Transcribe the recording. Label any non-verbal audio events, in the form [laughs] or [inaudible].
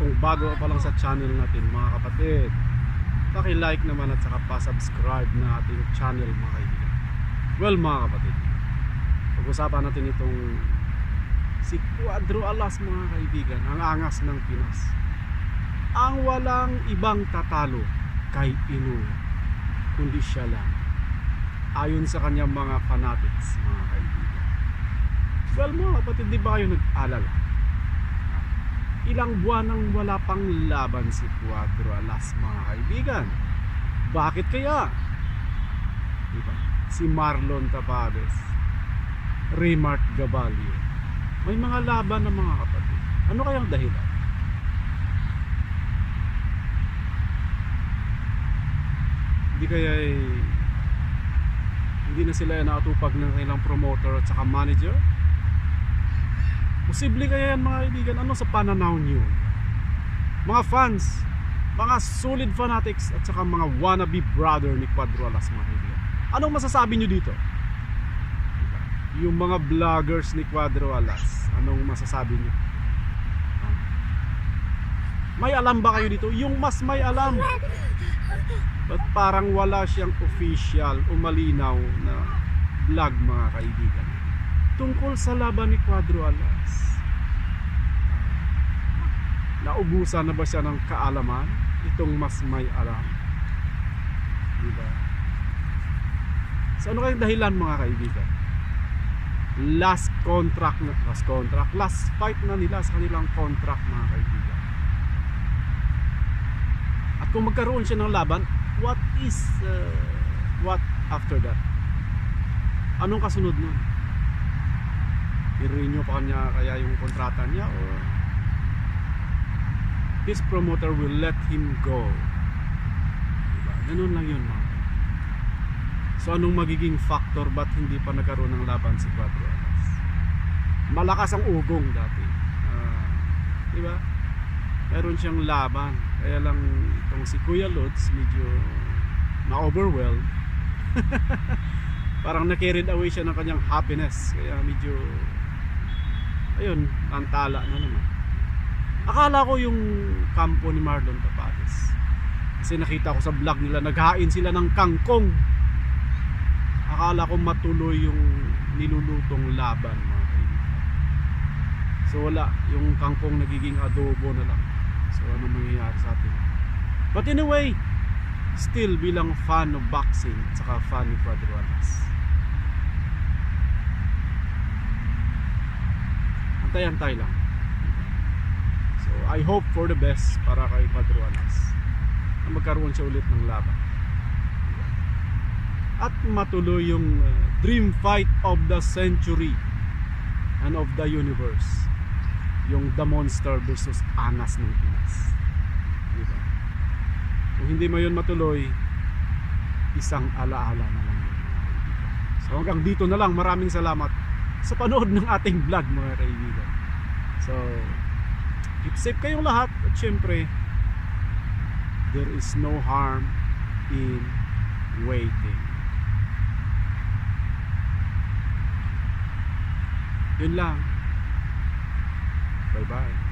kung bago pa lang sa channel natin mga kapatid, paki-like naman at saka pa-subscribe na ating channel mga kaibigan. Well mga kapatid, pag-usapan natin itong si Cuadro Alas mga kaibigan, ang angas ng Pinas. Ang walang ibang tatalo kay Pinoy, kundi siya lang. Ayon sa kanyang mga fanatics mga kaibigan. Well mga kapatid, di ba kayo nag-alala? Ilang buwan nang wala pang laban si Cuadro Alas mga kaibigan. Bakit kaya? Diba? Si Marlon Tapades, Raymart Gabalio. May mga laban ng mga kapatid. Ano kayang dahilan? Hindi kaya eh, hindi na sila nakatupag ng kanilang promoter at saka manager? Posible kaya yan mga kaibigan, ano sa pananaw niyo? Mga fans, mga solid fanatics at saka mga wannabe brother ni Cuadro Alas mga kaibigan. Anong masasabi niyo dito? Yung mga vloggers ni Cuadro Alas, anong masasabi niyo? May alam ba kayo dito? Yung mas may alam. Ba't parang wala siyang official o malinaw na vlog mga kaibigan? Tungkol sa laban ni Cuadro Alas. Naubusan na ba siya ng kaalaman? Itong mas may alam. Diba? So ano kayong dahilan mga kaibigan? Last contract na, last contract, last fight na nila sa kanilang contract mga kaibigan. At kung magkaroon siya ng laban, what is uh, what after that? Anong kasunod nun? I-renew pa kanya kaya yung kontrata niya or his promoter will let him go. Diba? Ganun lang yun mga. So anong magiging factor ba't hindi pa nagkaroon ng laban si Cuatro Alas? Malakas ang ugong dati. Ah, di ba? Meron siyang laban. Kaya lang itong si Kuya Lods medyo na-overwhelmed. [laughs] Parang na-carried away siya ng kanyang happiness. Kaya medyo ayun, antala na naman. Akala ko yung kampo ni Marlon Tapades. Kasi nakita ko sa vlog nila, naghain sila ng kangkong. Akala ko matuloy yung nilulutong laban mga. So wala, yung kangkong nagiging adobo na lang. So ano mangyayari sa atin? But anyway, still bilang fan of boxing at saka fan ni Cuadro Alas. Antay-antay lang. So I hope for the best para kay Cuadro Alas na magkaroon siya ulit ng laban. At matuloy yung uh, dream fight of the century and of the universe. Yung The Monster versus Angas ng Pinas. Diba? Kung hindi mo yun matuloy, isang alaala na lang. So hanggang dito na lang. Maraming salamat sa panood ng ating vlog mga kaibigan. So, keep safe kayong lahat. At syempre, there is no harm in waiting. Yun lang. Bye-bye.